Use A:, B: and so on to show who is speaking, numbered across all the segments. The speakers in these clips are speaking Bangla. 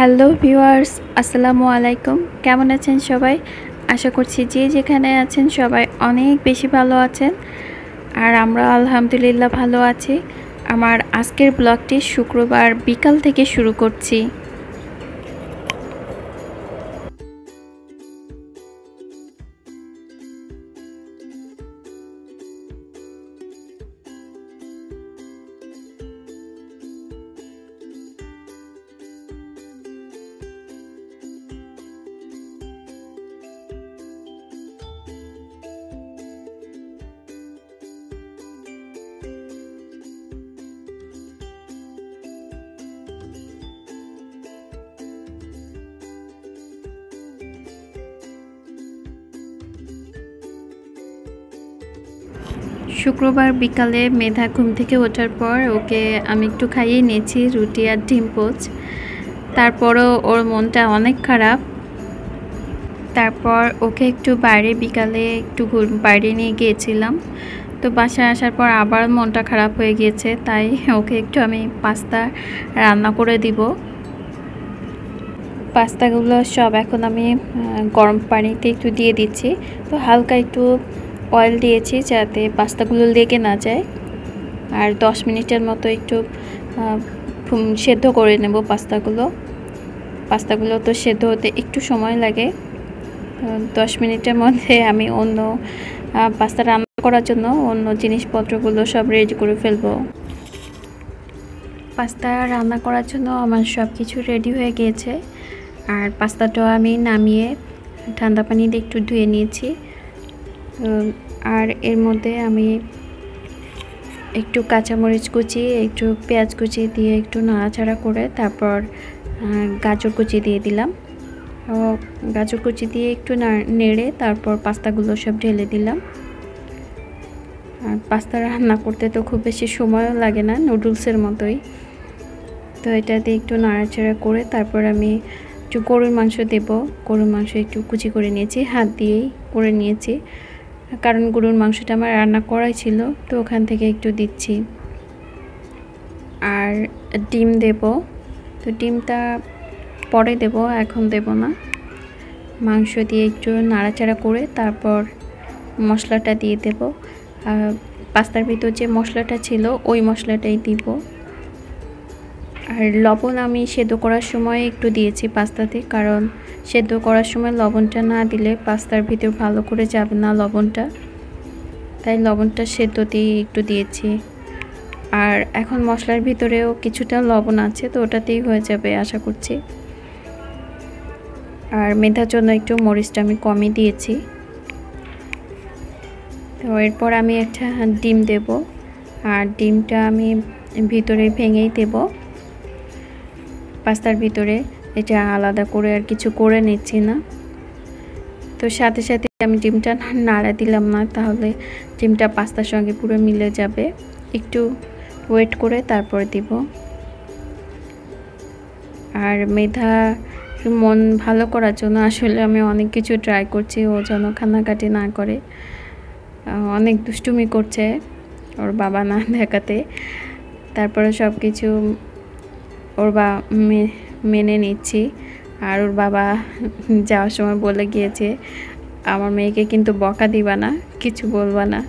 A: হ্যালো ভিউয়ার্স, আসসালামু আলাইকুম। কেমন আছেন সবাই? আশা করছি যে যেখানে আছেন সবাই অনেক বেশি ভালো আছেন। আর আমরা আলহামদুলিল্লাহ ভালো আছি। আমার আজকের ব্লগটি শুক্রবার বিকাল থেকে শুরু করছি। শুক্রবার বিকালে মেধা ঘুম থেকে ওঠার পর ওকে আমি একটু খাইয়ে নিয়েছি, রুটি আর ডিম পোচ। তারপরও ওর মনটা অনেক খারাপ। তারপর ওকে একটু বাইরে বিকালে একটু বাইরে নিয়ে গিয়েছিলাম। তো বাসায় আসার পর আবার মনটা খারাপ হয়ে গিয়েছে, তাই ওকে একটু আমি পাস্তা রান্না করে দিব। পাস্তাগুলো সব এখন আমি গরম পানিতে একটু দিয়ে দিচ্ছি। তো হালকা একটু অয়েল দিয়েছি যাতে পাস্তাগুলো লেগে না যায়। আর দশ মিনিটের মতো একটু সেদ্ধ করে নেব পাস্তাগুলো। পাস্তাগুলো তো সেদ্ধ হতে একটু সময় লাগে। দশ মিনিটের মধ্যে আমি অন্য পাস্তা রান্না করার জন্য অন্য জিনিসপত্রগুলো সব রেডি করে ফেলব। পাস্তা রান্না করার জন্য আমার সব কিছু রেডি হয়ে গিয়েছে। আর পাস্তাটাও আমি নামিয়ে ঠান্ডা পানি দিয়ে একটু ধুয়ে নিয়েছি। আর এর মধ্যে আমি একটু কাঁচামরিচ কুচি, একটু পেঁয়াজ কুচি দিয়ে একটু নাড়াচাড়া করে তারপর গাজর কুচি দিয়ে দিলাম। গাজর কুচি দিয়ে একটু নেড়ে তারপর পাস্তাগুলো সব ঢেলে দিলাম। আর পাস্তা রান্না করতে তো খুব বেশি সময়ও লাগে না, নুডলসের মতোই। তো এটা দিয়ে একটু নাড়াচাড়া করে তারপর আমি একটু গরুর মাংস দেব। গরুর মাংস একটু কুচি করে নিয়েছি, হাত দিয়েই করে নিয়েছি। কারণ গরুর মাংসটা আমার রান্না করাই ছিল, তো ওখান থেকে একটু দিচ্ছি। আর ডিম দেব, তো ডিমটা পরে দেব, এখন দেব না। মাংস দিয়ে একটু নাড়াচাড়া করে তারপর মশলাটা দিয়ে দেব। আর পাস্তার ভিতর যে মশলাটা ছিল, ওই মশলাটাই দিব। আর লবণ আমি সেদ্ধ করার সময় একটু দিয়েছি পাস্তাতে, কারণ সেদ্ধ করার সময় লবণটা না দিলে পাস্তার ভিতর ভালো করে যাবে না লবণটা। তাই লবণটা সেদ্ধতেই একটু দিয়েছি। আর এখন মশলার ভিতরেও কিছুটা লবণ আছে, তো ওটাতেই হয়ে যাবে আশা করছি। আর মেধার জন্য একটু মরিচটা আমি কমই দিয়েছি। তো এরপর আমি একটা ডিম দেব। আর ডিমটা আমি ভিতরে ভেঙেই দেব। পাস্তার ভিতরে। এটা আলাদা করে আর কিছু করে নিচ্ছি না। তো সাথে সাথে আমি ডিমটা নাড়া দিলাম না, তাহলে ডিমটা পাস্তার সঙ্গে পুরো মিলে যাবে। একটু ওয়েট করে তারপর দিব। আর মেধা মন ভালো করার জন্য আসলে আমি অনেক কিছু ট্রাই করছি, ও যেন কান্নাকাটি না করে। অনেক দুষ্টুমি করছে ওর বাবা না দেখাতে। তারপরে সব কিছু ওর বা মেনে নিচ্ছি। আর ওর বাবা যাওয়ার সময় বলে গিয়েছে, আমার মেয়েকে কিন্তু বকা দিবা না, কিছু বলবা না।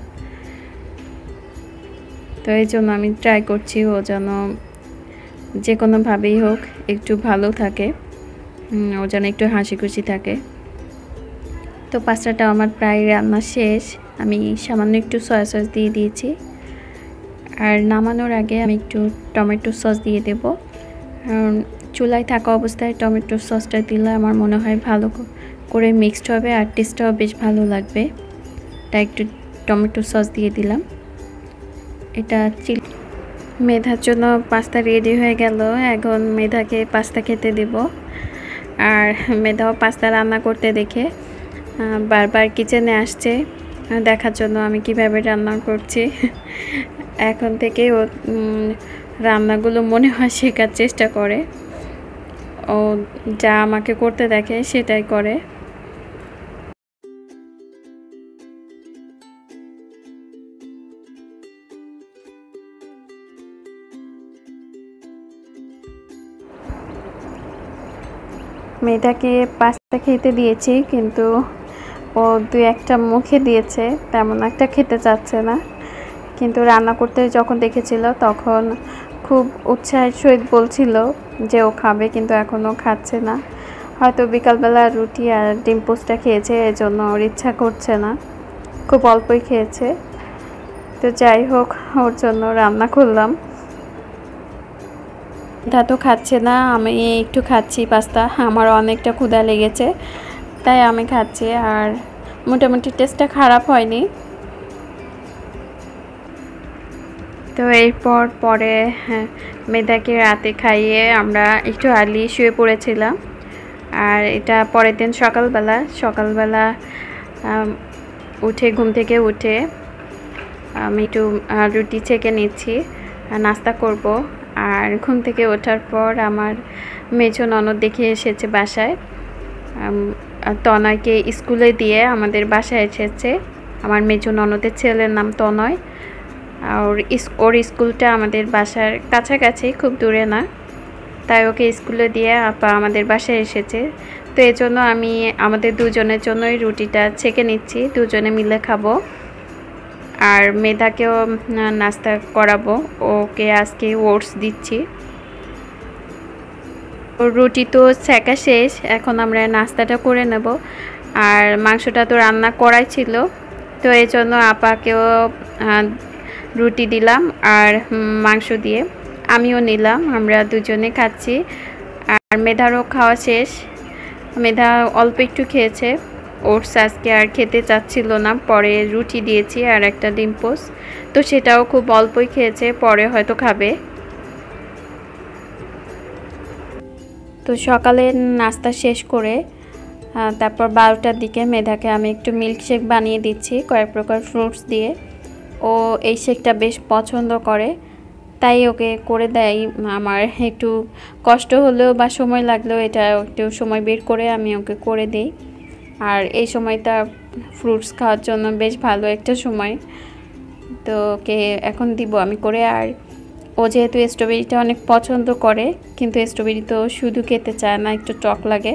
A: তো এই জন্য আমি ট্রাই করছি, ও যেন যে কোনোভাবেই হোক একটু ভালো থাকে ও যেন একটু হাসি খুশি থাকে। তো পাস্তাটা আমার প্রায় রান্না শেষ। আমি সামান্য একটু সয়া সস দিয়ে দিয়েছি। আর নামানোর আগে আমি একটু টমেটো সস দিয়ে দেব। চুলায় থাকা অবস্থায় টমেটো সসটা দিলে আমার মনে হয় ভালো করে মিক্সড হবে আর টেস্টটাও বেশ ভালো লাগবে। তাই একটু টমেটো সস দিয়ে দিলাম। এটা চিল মেধার জন্য পাস্তা রেডি হয়ে গেল। এখন মেধাকে পাস্তা খেতে দেব। আর মেধাও পাস্তা রান্না করতে দেখে বারবার কিচেনে আসছে। দেখার জন্য আমি কীভাবে রান্না করছি। এখন থেকে ও রান্নাগুলো মনে হয় শেখার চেষ্টা করে। ও যা আমাকে করতে দেখে সেটাই করে। মেয়েটাকে পাস্তা খেতে দিয়েছি, কিন্তু ও দু একটা মুখে দিয়েছে, তেমন একটা খেতে চাচ্ছে না। কিন্তু রান্না করতে যখন দেখেছিল, তখন খুব উৎসাহের সহিত বলছিল যে ও খাবে, কিন্তু এখনও খাচ্ছে না। হয়তো বিকালবেলা রুটি আর ডিম পোস্টটা খেয়েছে, এজন্য ওর ইচ্ছা করছে না। খুব অল্পই খেয়েছে। তো যাই হোক, ওর জন্য রান্না করলাম। তা তো খাচ্ছে না, আমি একটু খাচ্ছি পাস্তা। আমার অনেকটা ক্ষুধা লেগেছে, তাই আমি খাচ্ছি। আর মোটামুটি টেস্টটা খারাপ হয়নি। তো এরপর পরে হ্যাঁ, মেয়েদাকে রাতে খাইয়ে আমরা একটু আর্লি শুয়ে পড়েছিলাম। আর এটা পরের দিন সকালবেলা সকালবেলা উঠে ঘুম থেকে উঠে আমি একটু রুটি ছেঁকে নিচ্ছি নাস্তা করব। আর ঘুম থেকে ওঠার পর আমার মেজো ননদ দেখে এসেছে বাসায়। তনয়কে স্কুলে দিয়ে আমাদের বাসায় এসেছে। আমার মেজো ননদের ছেলের নাম তনয়। আর ওর স্কুলটা আমাদের বাসার কাছাকাছি, খুব দূরে না। তাই ওকে স্কুলে দিয়ে আপা আমাদের বাসায় এসেছে। তো এই জন্য আমি আমাদের দুজনের জন্যই রুটিটা ছেঁকে নিচ্ছি। দুজনে মিলে খাব। আর মেধাকেও নাস্তা করাবো। ওকে আজকে ওটস দিচ্ছি। রুটি তো ছেঁকা শেষ। এখন আমরা নাস্তাটা করে নেব। আর মাংসটা তো রান্না করাই ছিল। তো এই জন্য আপাকেও রুটি দিলাম আর মাংস দিয়ে। আমিও নিলাম, আমরা দুজনে খাচ্ছি। আর মেধারও খাওয়া শেষ। মেধা অল্প একটু খেয়েছে। ওটস আজকে আর খেতে চাচ্ছিল না। পরে রুটি দিয়েছি আর একটা ডিম পোস। তো সেটাও খুব অল্পই খেয়েছে, পরে হয়তো খাবে। তো সকালে নাস্তা শেষ করে তারপর বারোটার দিকে মেধাকে আমি একটু মিল্কশেক বানিয়ে দিচ্ছি, কয়েক প্রকার ফ্রুটস দিয়ে। ও এই শেকটা বেশ পছন্দ করে, তাই ওকে করে দেয়। আমার একটু কষ্ট হলেও বা সময় লাগলেও এটা একটু সময় বের করে আমি ওকে করে দিই। আর এই সময়টা ফ্রুটস খাওয়ার জন্য বেশ ভালো একটা সময়। তো ওকে এখন দিব আমি করে। আর ও যেহেতু স্ট্রবেরিটা অনেক পছন্দ করে, কিন্তু স্ট্রবেরি তো শুধু খেতে চায় না, একটু টক লাগে।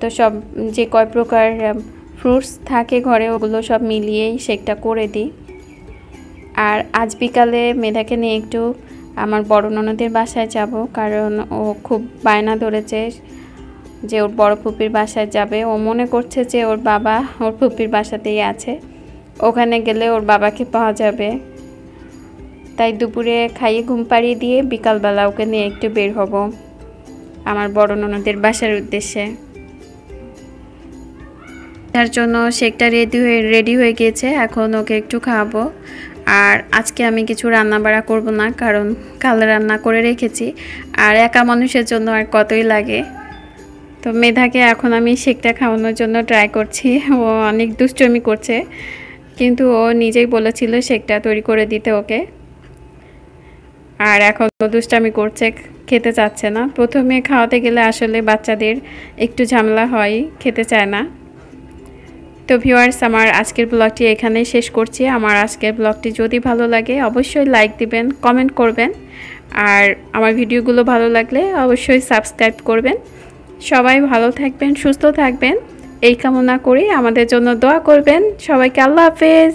A: তো সব যে কয় প্রকার ফ্রুটস থাকে ঘরে, ওগুলো সব মিলিয়েই শেকটা করে দিই। আর আজ বিকালে মেধাকে নিয়ে একটু আমার বড় ননদের বাসায় যাব, কারণ ও খুব বায়না ধরেছে যে ওর বড় ফুপির বাসায় যাবে। ও মনে করছে যে ওর বাবা ওর ফুপির বাসাতেই আছে। ওখানে গেলে ওর বাবাকে পাওয়া যাবে। তাই দুপুরে খাইয়ে ঘুম পাড়িয়ে দিয়ে বিকালবেলা ওকে নিয়ে একটু বের হব, আমার বড় ননদের বাসার উদ্দেশ্যে। তার জন্য শেকটা রেডি হয়ে রেডি হয়ে গিয়েছে, এখন ওকে একটু খাওয়াবো। আর আজকে আমি কিছু রান্না বাড়া করব না, কারণ কাল রান্না করে রেখেছি। আর একা মানুষের জন্য আর কতই লাগে। তো মেধাকে এখন আমি শেকটা খাওয়ানোর জন্য ট্রাই করছি। ও অনেক দুষ্টমি করছে, কিন্তু ও নিজেই বলেছিল শেকটা তৈরি করে দিতে ওকে। আর এখন দুষ্টামি করছে, খেতে চাচ্ছে না। প্রথমে খাওয়াতে গেলে আসলে বাচ্চাদের একটু ঝামেলা হয়, খেতে চায় না। তো ভিউয়ার্স, আমার আজকের ব্লগটি এখানেই শেষ করছি। আমার আজকের ব্লগটি যদি ভালো লাগে, অবশ্যই লাইক দিবেন, কমেন্ট করবেন। আর আমার ভিডিওগুলো ভালো লাগলে অবশ্যই সাবস্ক্রাইব করবেন। সবাই ভালো থাকবেন, সুস্থ থাকবেন। এই কামনা করে আমাদের জন্য দোয়া করবেন। সবাইকে আল্লাহ হাফেজ।